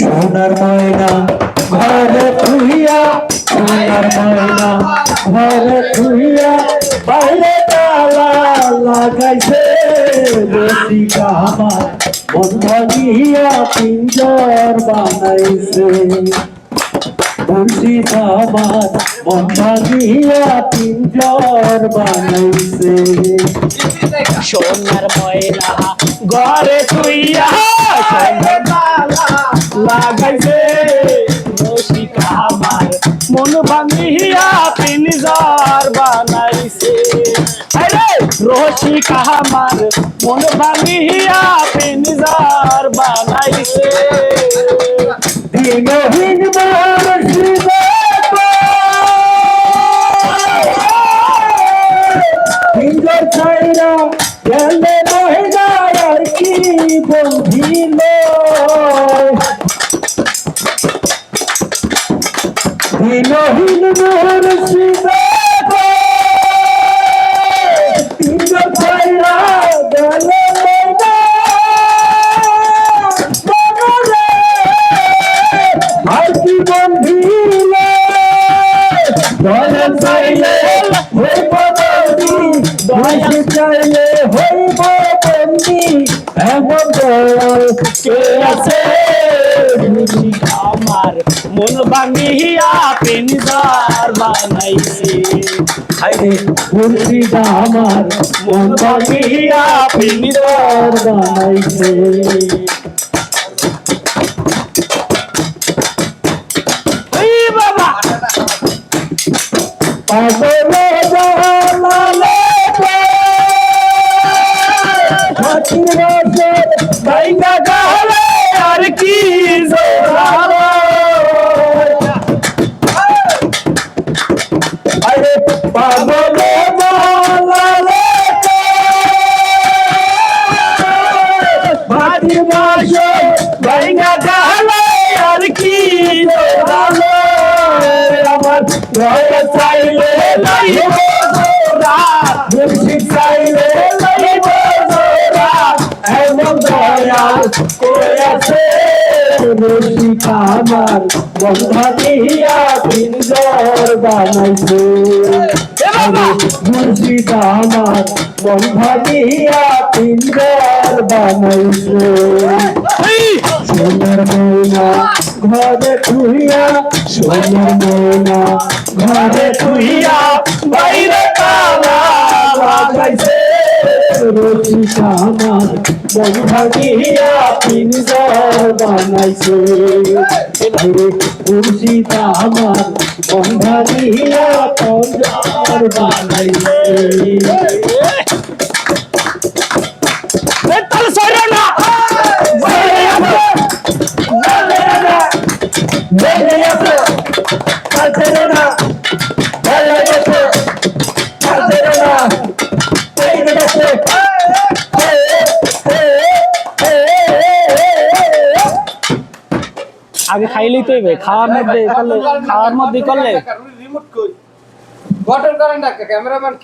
সোনার ময়না, ঘরে থুইয়া সোনার ময়না, ঘরে থুইয়া বাইরে তালা লাগাইছে পিঞ্জর বানাইছে। মুর্শিদ আমার মন ভাগিয়া পিঞ্জর বানাইছে। সোনার ময়না ঘরে তুইয়া লাগাইছে। রসিকা আমার মন ভাঙিয়া পিনজার বানাইছে। আরে রসিকা আমার মন ভাঙিয়া পিনজার বানাইছে। দিনহীন মুর্শিদ পিঞ্জর ছাইরা গেলে বন্ধিলে দয়াল চাইলে হইব বন্দি এমন কে মন ভাঙিয়া পিনজার বানাইছে। আইরে মুর্শিদ আমার মন ভাঙিয়া পিঞ্জর বানাইছে পাগলে জালালে হাতির রাজের বাইকা আমার বন্ধা দিয়া পিঞ্জর বানাইছে মুর্শিদ আমার বন্ধা দিয়া পিঞ্জর বানাইছে সোনার ময়না ঘরে থুইয়া সোনার ময়না ঘরে থুইয়া বাইরে কালা লাগাইছে রসিকা আমার বন্ধা দিয়া পিঞ্জর বানাইছে মুর্শিদ আমার বন্ধা দিয়া পিঞ্জর বানাইছে। তাহলে সরে না। বাইরে আগে খাইলেই তো হইবে। খাওয়ার মধ্যে করলে খাওয়ার মধ্যে করলে রিমোট কই বটন করেন না ক্যামেরাম্যান